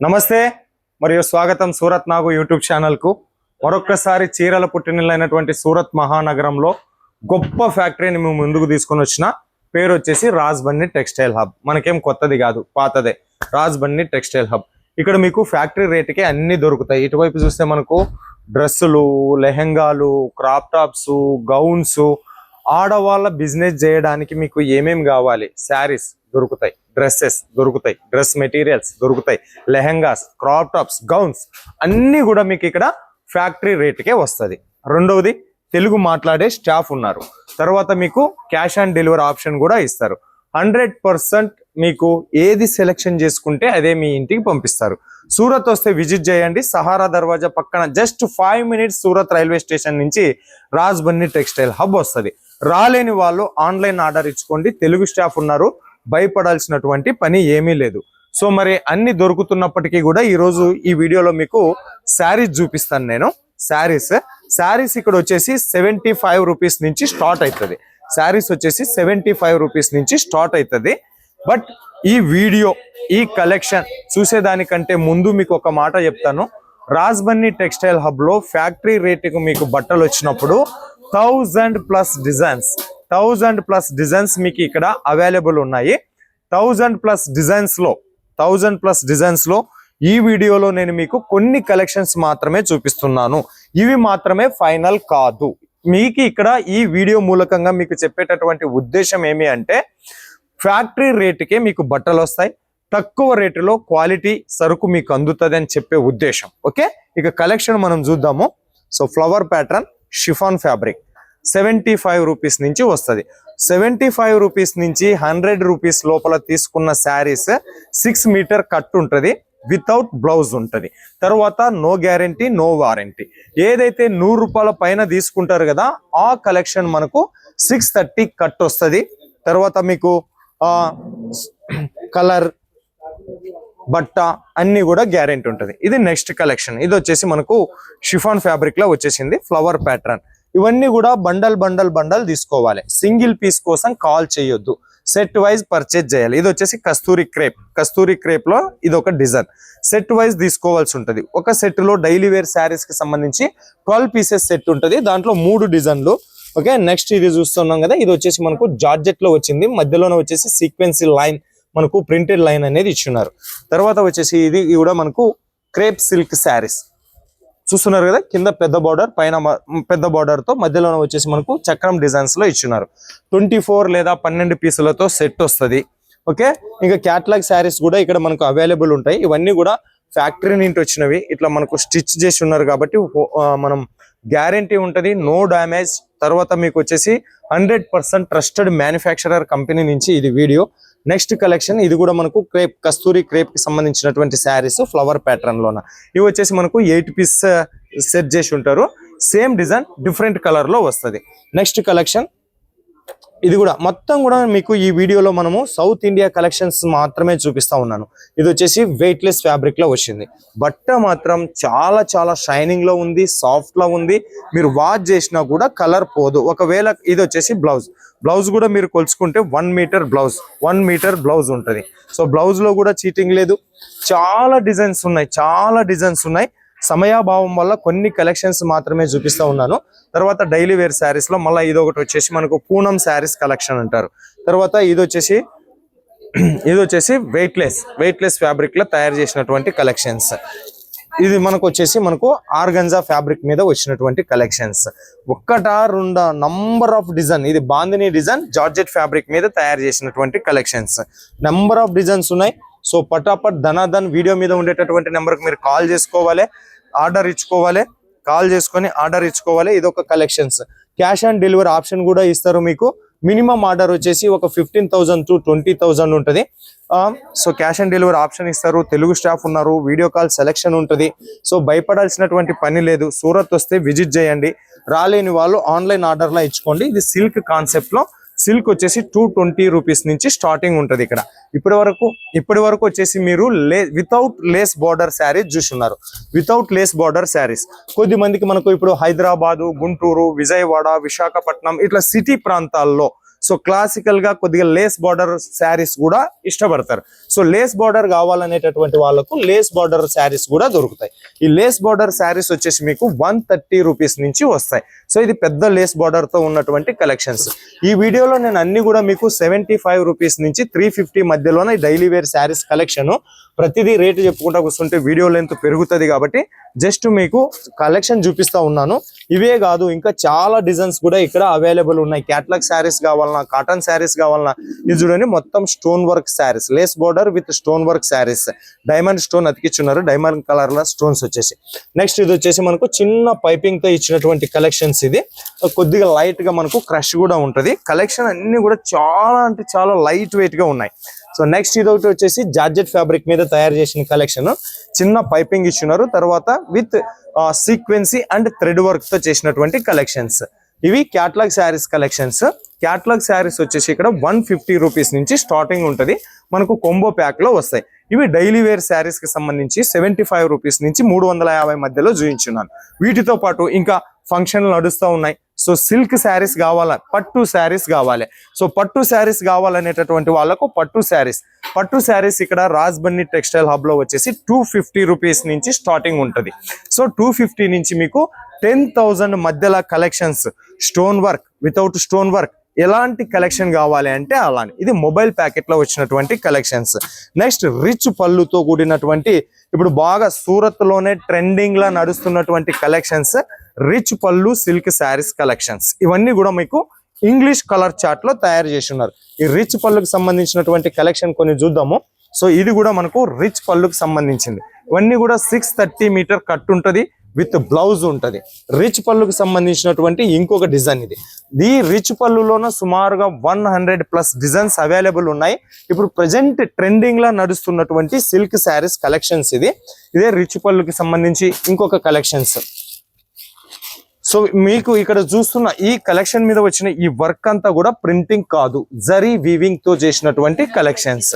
నమస్తే మరియు స్వాగతం సూరత్ నాగు యూట్యూబ్ ఛానల్కు. మరొక్కసారి చీరల పుట్టినిల్లైనటువంటి సూరత్ మహానగరంలో గొప్ప ఫ్యాక్టరీని మేము ముందుకు తీసుకొని వచ్చిన పేరు వచ్చేసి రాజ్బన్నీ టెక్స్టైల్ హబ్. మనకేం కొత్తది కాదు పాతదే. Rajbanni textile hub. ఇక్కడ మీకు ఫ్యాక్టరీ రేటుకే అన్ని దొరుకుతాయి. ఇటువైపు చూస్తే మనకు డ్రెస్సులు లెహెంగాలు క్రాప్ టాప్స్ గౌన్స్ ఆడవాళ్ళ బిజినెస్ చేయడానికి మీకు ఏమేమి కావాలి? శారీస్ దొరుకుతాయి. డ్రెస్సెస్ దొరుకుతాయి. డ్రెస్ మెటీరియల్స్ దొరుకుతాయి. లెహెంగాస్ క్రాప్ టాప్స్ గౌన్స్ అన్నీ కూడా మీకు ఇక్కడ ఫ్యాక్టరీ రేటుకే వస్తుంది. రెండవది తెలుగు మాట్లాడే స్టాఫ్ ఉన్నారు. తర్వాత మీకు క్యాష్ ఆన్ డెలివరీ ఆప్షన్ కూడా ఇస్తారు. హండ్రెడ్ పర్సెంట్ మీకు ఏది సెలెక్షన్ చేసుకుంటే అదే మీ ఇంటికి పంపిస్తారు. సూరత్ వస్తే విజిట్ చేయండి. సహారా దర్వాజా పక్కన just five minutes Surat railway station నుంచి రాజ్బన్నీ టెక్స్టైల్ హబ్ వస్తుంది. రాలేని వాళ్ళు ఆన్లైన్ ఆర్డర్ ఇచ్చుకోండి. తెలుగు స్టాఫ్ ఉన్నారు. భయపడాల్సినటువంటి పని ఏమీ లేదు. సో మరి అన్ని దొరుకుతున్నప్పటికీ కూడా ఈరోజు ఈ వీడియోలో మీకు శారీస్ చూపిస్తాను నేను. శారీస్. శారీస్ ఇక్కడ వచ్చేసి సెవెంటీ ఫైవ్ రూపీస్ నుంచి స్టార్ట్ అవుతుంది శారీస్ వచ్చేసి సెవెంటీ ఫైవ్ రూపీస్ నుంచి స్టార్ట్ అవుతుంది బట్ ఈ వీడియో ఈ కలెక్షన్ చూసేదానికంటే ముందు మీకు ఒక మాట చెప్తాను. రాజ్బన్నీ టెక్స్టైల్ హబ్లో ఫ్యాక్టరీ రేటుకు మీకు బట్టలు వచ్చినప్పుడు thousand plus designs thousand plus designs మీకు ఇక్కడ అవైలబుల్ ఉన్నాయి. థౌజండ్ ప్లస్ డిజైన్స్లో థౌజండ్ ప్లస్ డిజైన్స్లో ఈ వీడియోలో నేను మీకు కొన్ని కలెక్షన్స్ మాత్రమే చూపిస్తున్నాను. ఇవి మాత్రమే ఫైనల్ కాదు. మీకు ఇక్కడ ఈ వీడియో మూలకంగా మీకు చెప్పేటటువంటి ఉద్దేశం ఏమి అంటే ఫ్యాక్టరీ రేటుకే మీకు బట్టలు వస్తాయి. తక్కువ రేటులో క్వాలిటీ సరుకు మీకు అందుతుంది అని చెప్పే ఉద్దేశం. ఓకే? ఇక కలెక్షన్ మనం చూద్దాము. So flower pattern chiffon fabric. Seventy five rupees నుంచి వస్తుంది. సెవెంటీ ఫైవ్ రూపీస్ నుంచి హండ్రెడ్ రూపీస్ లోపల తీసుకున్న శారీస్ సిక్స్ మీటర్ కట్ ఉంటుంది వితౌట్ బ్లౌజ్ ఉంటుంది. తర్వాత నో గ్యారంటీ నో వారంటీ. ఏదైతే నూరు రూపాయల పైన తీసుకుంటారు కదా ఆ కలెక్షన్ మనకు సిక్స్ థర్టీ కట్ వస్తుంది. తర్వాత మీకు కలర్ బట్ట అన్నీ కూడా గ్యారెంటీ ఉంటుంది. ఇది నెక్స్ట్ కలెక్షన్. ఇది వచ్చేసి మనకు షిఫాన్ ఫ్యాబ్రిక్లో వచ్చేసింది ఫ్లవర్ ప్యాటర్న్. ఇవన్నీ కూడా బండల్ బండల్ బండల్ తీసుకోవాలి. సింగిల్ పీస్ కోసం కాల్ చేయొద్దు. సెట్ వైజ్ పర్చేజ్ చేయాలి. ఇది వచ్చేసి కస్తూరి క్రేప్. కస్తూరి క్రేప్లో ఇది ఒక డిజైన్. సెట్ వైజ్ తీసుకోవాల్సి ఉంటుంది. ఒక సెట్లో డైలీ వేర్ శారీస్కి సంబంధించి ట్వెల్వ్ పీసెస్ సెట్ ఉంటుంది. దాంట్లో మూడు డిజైన్లు. ఓకే నెక్స్ట్ ఇది చూస్తున్నాం కదా. ఇది వచ్చేసి మనకు జార్జెట్లో వచ్చింది. మధ్యలోనే వచ్చేసి సీక్వెన్సీ లైన్ మనకు ప్రింటెడ్ లైన్ అనేది ఇచ్చున్నారు. తర్వాత వచ్చేసి ఇది కూడా మనకు క్రేప్ సిల్క్ శారీస్. చూస్తున్నారు కదా కింద పెద్ద బార్డర్ పైన పెద్ద బార్డర్తో మధ్యలోనే వచ్చేసి మనకు చక్రం డిజైన్స్లో ఇచ్చున్నారు. ట్వంటీ ఫోర్ లేదా పన్నెండు పీసులతో సెట్ వస్తుంది. ఓకే? ఇంకా క్యాట్లాగ్ శారీస్ కూడా ఇక్కడ మనకు అవైలబుల్ ఉంటాయి. ఇవన్నీ కూడా ఫ్యాక్టరీ నుండి వచ్చినవి. ఇట్లా మనకు స్టిచ్ చేసి ఉన్నారు కాబట్టి మనం గ్యారంటీ ఉంటది. నో డ్యామేజ్ తర్వాత మీకు వచ్చేసి hundred percent trusted manufacturer company నుంచి ఇది వీడియో నెక్స్ట్ కలెక్షన్ ఇది కూడా మనకు క్రేప్ కస్తూరి క్రేప్కి సంబంధించినటువంటి శారీస్ ఫ్లవర్ ప్యాటర్న్ లోన. ఇవి వచ్చేసి మనకు ఎయిట్ పీస్ uh, సెట్ చేసి ఉంటారు. సేమ్ డిజైన్ డిఫరెంట్ కలర్లో వస్తుంది. నెక్స్ట్ కలెక్షన్ ఇది కూడా మొత్తం కూడా మీకు ఈ వీడియోలో మనము సౌత్ ఇండియా కలెక్షన్స్ మాత్రమే చూపిస్తా ఉన్నాను. ఇది వచ్చేసి వెయిట్ లెస్ వచ్చింది. బట్ట మాత్రం చాలా చాలా షైనింగ్లో ఉంది సాఫ్ట్లో ఉంది. మీరు వాష్ చేసినా కూడా కలర్ పోదు. ఒకవేళ ఇది వచ్చేసి బ్లౌజ్ బ్లౌజ్ కూడా మీరు కొలుచుకుంటే one metre blouse one metre blouse ఉంటుంది. సో బ్లౌజ్లో కూడా చీటింగ్ లేదు. చాలా డిజైన్స్ ఉన్నాయి చాలా డిజైన్స్ ఉన్నాయి. సమయాభావం వల్ల కొన్ని కలెక్షన్స్ మాత్రమే చూపిస్తా ఉన్నాను. తర్వాత డైలీ వేర్ శారీస్లో మళ్ళీ ఇది ఒకటి వచ్చేసి మనకు పూనం శారీస్ కలెక్షన్ అంటారు. తర్వాత ఇది వచ్చేసి ఇది వచ్చేసి వెయిట్ లెస్ వెయిట్ లెస్ ఫ్యాబ్రిక్లో తయారు చేసినటువంటి కలెక్షన్స్. ఇది మనకు వచ్చేసి మనకు ఆర్గంజా ఫ్యాబ్రిక్ మీద వచ్చినటువంటి కలెక్షన్స్. ఒక్కట రెండు నంబర్ ఆఫ్ డిజైన్ ఇది బాందిని డిజైన్ జార్జెట్ ఫ్యాబ్రిక్ మీద తయారు చేసినటువంటి కలెక్షన్స్. నంబర్ ఆఫ్ డిజైన్స్ ఉన్నాయి. సో పటాపట్ ధనాధన్ వీడియో మీద ఉండేటటువంటి నెంబర్కి మీరు కాల్ చేసుకోవాలి ఆర్డర్ ఇచ్చుకోవాలి కాల్ చేసుకొని ఆర్డర్ ఇచ్చుకోవాలి. ఇది ఒక collections. Cash on delivery option కూడా ఇస్తారు మీకు. మినిమం ఆర్డర్ వచ్చేసి ఒక fifteen thousand to twenty thousand ఉంటుంది. So cash on delivery option ఇస్తారు. తెలుగు స్టాఫ్ ఉన్నారు. వీడియో కాల్ సెలెక్షన్ ఉంటుంది. సో భయపడాల్సినటువంటి పని లేదు. సూరత్ వస్తే విజిట్ చేయండి. రాలేని వాళ్ళు ఆన్లైన్ ఆర్డర్లో ఇచ్చుకోండి. ఇది సిల్క్ కాన్సెప్ట్లో సిల్క్ వచ్చేసి టూ ట్వంటీ రూపీస్ నుంచి స్టార్టింగ్ ఉంటుంది ఇక్కడ. ఇప్పటి వరకు ఇప్పటి వరకు వచ్చేసి మీరు లే వితౌట్ లేస్ బార్డర్ శారీస్ చూస్తున్నారు. వితౌట్ లేస్ బార్డర్ శారీస్ కొద్ది మందికి మనకు ఇప్పుడు హైదరాబాదు గుంటూరు విజయవాడ విశాఖపట్నం ఇట్లా సిటీ ప్రాంతాల్లో సో క్లాసికల్గా కొద్దిగా లేస్ బార్డర్ శారీస్ కూడా ఇష్టపడతారు. సో లేస్ బార్డర్ కావాలనేటటువంటి వాళ్ళకు లేస్ బార్డర్ శారీస్ కూడా దొరుకుతాయి. ఈ లేస్ బార్డర్ శారీస్ వచ్చేసి మీకు వన్ థర్టీ రూపీస్ నుంచి వస్తాయి. సో ఇది పెద్ద లేస్ బార్డర్తో ఉన్నటువంటి కలెక్షన్స్ ఈ వీడియోలో నేను అన్ని కూడా మీకు సెవెంటీ ఫైవ్ రూపీస్ నుంచి త్రీ ఫిఫ్టీ మధ్యలోనే డైలీ వేర్ శారీస్ కలెక్షన్ ప్రతిదీ రేటు చెప్పుకుంటా కూర్చుంటే వీడియో లెంత్ పెరుగుతుంది కాబట్టి జస్ట్ మీకు కలెక్షన్ చూపిస్తా ఉన్నాను. ఇవే కాదు ఇంకా చాలా డిజైన్స్ కూడా ఇక్కడ అవైలబుల్ ఉన్నాయి. క్యాట్లాగ్ శారీస్ కావాలన్నా కాటన్ శారీస్ కావాలన్నా. ఇది చూడండి మొత్తం stone work saris. Lace border with stone work saris. Diamond stone అతికిచ్చున్నారు. Diamond కలర్లో స్టోన్స్ వచ్చేసి. నెక్స్ట్ ఇది వచ్చేసి మనకు చిన్న పైపింగ్తో ఇచ్చినటువంటి కలెక్షన్స్ ఇది. కొద్దిగా లైట్గా మనకు క్రష్ కూడా ఉంటది. కలెక్షన్ అన్ని కూడా చాలా అంటే చాలా లైట్ వెయిట్గా ఉన్నాయి. సో నెక్స్ట్ ఇది ఒకటి వచ్చేసి జార్జెట్ ఫ్యాబ్రిక్ మీద తయారు చేసిన కలెక్షన్. చిన్న పైపింగ్ ఇచ్చినారు తర్వాత విత్ సీక్వెన్సీ అండ్ థ్రెడ్ వర్క్తో చేసినటువంటి కలెక్షన్స్. ఇవి catalogue saris collections. Catalogue saris వచ్చేసి ఇక్కడ వన్ ఫిఫ్టీ రూపీస్ నుంచి స్టార్టింగ్ ఉంటుంది. మనకు కొంబో ప్యాక్లో వస్తాయి. ఇవి డైలీ వేర్ శారీస్కి సంబంధించి సెవెంటీ ఫైవ్ రూపీస్ నుంచి మూడు వందల యాభై మధ్యలో చూపించున్నాను వీటితో పాటు ఇంకా ఫంక్షన్లు నడుస్తూ ఉన్నాయి. సో సిల్క్ శారీస్ కావాల? పట్టు శారీస్ కావాలి. సో పట్టు శారీస్ కావాలనేటటువంటి వాళ్ళకు పట్టు శారీస్. పట్టు శారీస్ ఇక్కడ రాజ్బన్ని టెక్స్టైల్ హబ్లో వచ్చేసి టూ ఫిఫ్టీ రూపీస్ నుంచి స్టార్టింగ్ ఉంటుంది. సో టూ ఫిఫ్టీ నుంచి మీకు టెన్ థౌజండ్ మధ్యలో collections stone work without stone work ఎలాంటి కలెక్షన్ కావాలి అంటే అలానే. ఇది మొబైల్ ప్యాకెట్లో వచ్చినటువంటి కలెక్షన్స్. నెక్స్ట్ రిచ్ పళ్ళుతో కూడినటువంటి ఇప్పుడు బాగా సూరత్లోనే ట్రెండింగ్లా నడుస్తున్నటువంటి collections rich pallu silk saris collections ఇవన్నీ కూడా మీకు ఇంగ్లీష్ కలర్ చార్ట్లో తయారు చేసి ఉన్నారు. ఈ రిచ్ పళ్ళుకి సంబంధించినటువంటి కలెక్షన్ కొన్ని చూద్దాము. సో ఇది కూడా మనకు రిచ్ పళ్ళుకి సంబంధించింది. ఇవన్నీ కూడా సిక్స్ థర్టీ మీటర్ కట్ ఉంటుంది విత్ బ్లౌజ్ ఉంటుంది. రిచ్ పళ్ళుకి సంబంధించినటువంటి ఇంకొక డిజైన్ ఇది. ఈ రిచ్ పళ్ళులోన సుమారుగా one hundred plus designs available ఉన్నాయి. ఇప్పుడు ప్రజెంట్ ట్రెండింగ్ లా నడుస్తున్నటువంటి సిల్క్ శారీస్ కలెక్షన్స్ ఇది. ఇదే రిచ్ పళ్ళుకి సంబంధించి ఇంకొక కలెక్షన్స్ సో మీకు ఇక్కడ చూస్తున్న ఈ కలెక్షన్ మీద వచ్చిన ఈ వర్క్ అంతా కూడా ప్రింటింగ్ కాదు జరీ వీవింగ్తో చేసినటువంటి కలెక్షన్స్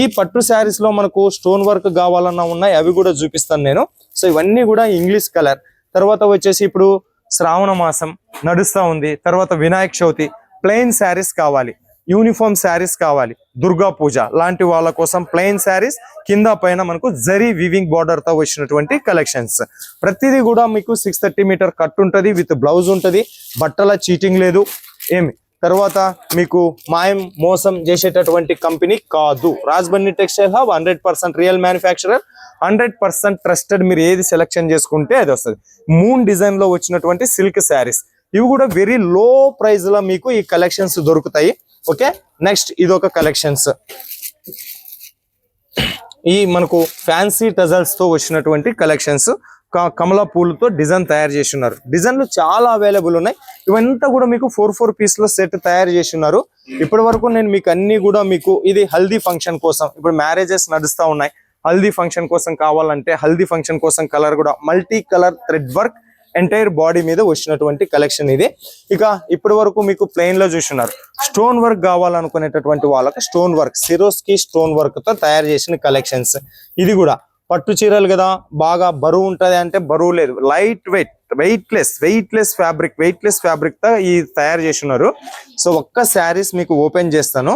ఈ పట్టు శారీస్లో మనకు స్టోన్ వర్క్ కావాలన్నా ఉన్నాయి అవి కూడా చూపిస్తాను నేను. సో ఇవన్నీ కూడా ఇంగ్లీష్ కలర్ తర్వాత వచ్చేసి ఇప్పుడు శ్రావణ మాసం నడుస్తూ ఉంది తర్వాత వినాయక చవితి ప్లెయిన్ శారీస్ కావాలి. యూనిఫామ్ శారీస్ కావాలి. దుర్గా పూజ. లాంటి వాళ్ళ కోసం ప్లెయిన్ శారీస్ కింద పైన మనకు జరీ వివింగ్ బార్డర్తో వచ్చినటువంటి కలెక్షన్స్. ప్రతిదీ కూడా మీకు సిక్స్ థర్టీ మీటర్ కట్ ఉంటుంది విత్ బ్లౌజ్ ఉంటుంది. బట్టల చీటింగ్ లేదు. ఏమి? తర్వాత మీకు మాయం మోసం చేసేటటువంటి కంపెనీ కాదు. Rajbanni textile hub hundred percent real manufacturer hundred percent trusted మీరు ఏది సెలెక్షన్ చేసుకుంటే అది వస్తుంది. మూన్ డిజైన్లో వచ్చినటువంటి సిల్క్ శారీస్ ఇవి కూడా వెరీ లో ప్రైజ్లో మీకు ఈ కలెక్షన్స్ దొరుకుతాయి. ఓకే? నెక్స్ట్ ఇది ఒక కలెక్షన్స్ ఈ మనకు ఫ్యాన్సీ టజల్స్తో వచ్చినటువంటి కలెక్షన్స్ కమలా పూలతో డిజైన్ తయారు చేసి ఉన్నారు డిజైన్లు చాలా అవైలబుల్ ఉన్నాయి. ఇవంతా కూడా మీకు ఫోర్ ఫోర్ పీస్లో సెట్ తయారు చేసి ఉన్నారు ఇప్పటి వరకు నేను మీకు అన్ని కూడా మీకు ఇది హల్దీ ఫంక్షన్ కోసం ఇప్పుడు మ్యారేజెస్ నడుస్తూ ఉన్నాయి. హల్దీ ఫంక్షన్ కోసం కావాలంటే హల్దీ ఫంక్షన్ కోసం కలర్ కూడా multi colour thread work entire body మీద వచ్చినటువంటి కలెక్షన్ ఇది. ఇక ఇప్పటి వరకు మీకు ప్లెయిన్లో చూస్తున్నారు. స్టోన్ వర్క్ కావాలనుకునేటటువంటి వాళ్ళకి స్టోన్ వర్క్ సిరోస్కి స్టోన్ వర్క్తో తయారు చేసిన కలెక్షన్స్ ఇది కూడా పట్టు చీరలు కదా బాగా బరువు ఉంటది అంటే బరువు లేదు. Light weight weightless weightless fabric weightless ఫ్యాబ్రిక్తో ఈ తయారు చేసి ఉన్నారు సో ఒక్క శారీస్ మీకు ఓపెన్ చేస్తాను.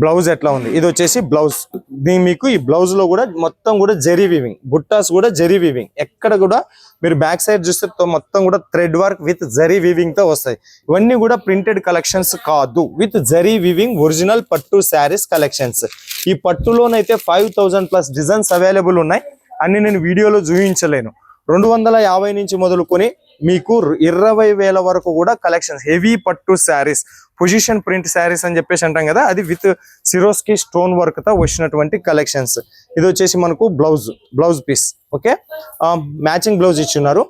బ్లౌజ్ ఎట్లా ఉంది? ఇది వచ్చేసి బ్లౌజ్. దీని మీకు ఈ బ్లౌజ్లో కూడా మొత్తం కూడా జెరీ వీవింగ్ బుట్టాస్ కూడా జెరీ వీవింగ్ ఎక్కడ కూడా మీరు బ్యాక్ సైడ్ చూస్తే మొత్తం కూడా థ్రెడ్ వర్క్ విత్ జరీ వీవింగ్తో వస్తాయి. ఇవన్నీ కూడా ప్రింటెడ్ కలెక్షన్స్ కాదు. విత్ జరీ వీవింగ్ ఒరిజినల్ పట్టు శారీస్ కలెక్షన్స్ ఈ పట్టులోనైతే five thousand plus designs available ఉన్నాయి. అన్ని నేను వీడియోలో చూపించలేను. రెండు వందల యాభై నుంచి మొదలుకొని మీకు ఇరవై వేల వరకు కూడా కలెక్షన్స్ హెవీ పట్టు శారీస్. పొజిషన్ ప్రింట్ శారీస్ అని చెప్పేసి అంటాం కదా అది విత్ సిరోస్కి స్టోన్ వర్క్తో వచ్చినటువంటి కలెక్షన్స్ ఇది వచ్చేసి మనకు blouse blouse piece okay matching blouse ఇచ్చున్నారు.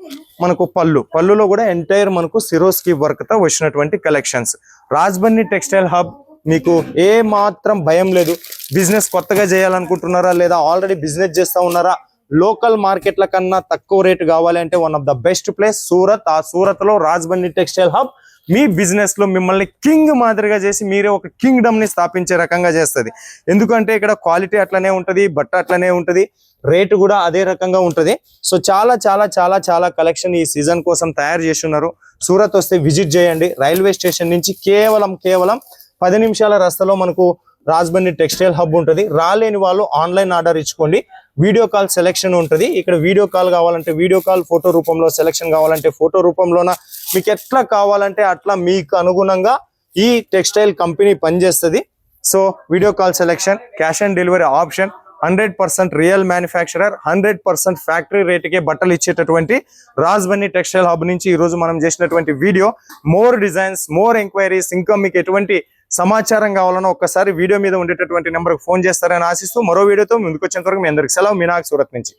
మనకు పళ్ళు. పళ్ళులో కూడా ఎంటైర్ మనకు సిరోస్కి వర్క్తో వచ్చినటువంటి కలెక్షన్స్ రాజ్బన్ని టెక్స్టైల్ హబ్ మీకు ఏ మాత్రం భయం లేదు. బిజినెస్ కొత్తగా చేయాలనుకుంటున్నారా లేదా ఆల్రెడీ బిజినెస్ చేస్తా ఉన్నారా? లోకల్ మార్కెట్ల కన్నా తక్కువ రేటు కావాలి అంటే one of the best place Surat. ఆ సూరత్లో రాజ్బండి టెక్స్టైల్ హబ్ మీ బిజినెస్లో మిమ్మల్ని కింగ్ మాదిరిగా చేసి మీరే ఒక కింగ్డమ్ని స్థాపించే రకంగా చేస్తుంది. ఎందుకంటే ఇక్కడ క్వాలిటీ అట్లనే ఉంటది బట్ట అట్లనే ఉంటది రేటు కూడా అదే రకంగా ఉంటుంది. సో చాలా చాలా చాలా చాలా కలెక్షన్ ఈ సీజన్ కోసం తయారు చేసి ఉన్నారు సూరత్ వస్తే విజిట్ చేయండి. రైల్వే స్టేషన్ నుంచి కేవలం కేవలం పది నిమిషాల రస్తలో మనకు రాజమండ్రి టెక్స్టైల్ హబ్ ఉంటుంది. రాలేని వాళ్ళు ఆన్లైన్ ఆర్డర్ ఇచ్చుకోండి. వీడియో కాల్ సెలెక్షన్ ఉంటుంది. ఇక్కడ వీడియో కాల్ కావాలంటే వీడియో కాల్ ఫోటో రూపంలో సెలెక్షన్ కావాలంటే ఫోటో రూపంలోన మీకు ఎట్లా కావాలంటే అట్లా మీకు అనుగుణంగా ఈ టెక్స్టైల్ కంపెనీ పనిచేస్తుంది. So video call selection cash on delivery option hundred percent real manufacturer hundred percent factory రేటుకే బట్టలు ఇచ్చేటటువంటి రాజ్బన్నీ టెక్స్టైల్ హబ్ నుంచి ఈ రోజు మనం చేసినటువంటి video more designs more enquiries ఇంకా మీకు ఎటువంటి సమాచారం కావాలన్నా ఒక్కసారి వీడియో మీద ఉండేటటువంటి నెంబర్కి ఫోన్ చేస్తారని ఆశిస్తూ మరో వీడియోతో ముందుకు వచ్చేంత వరకు మీ అందరికి సెలవు మీనాక్ సూరత్ నుంచి.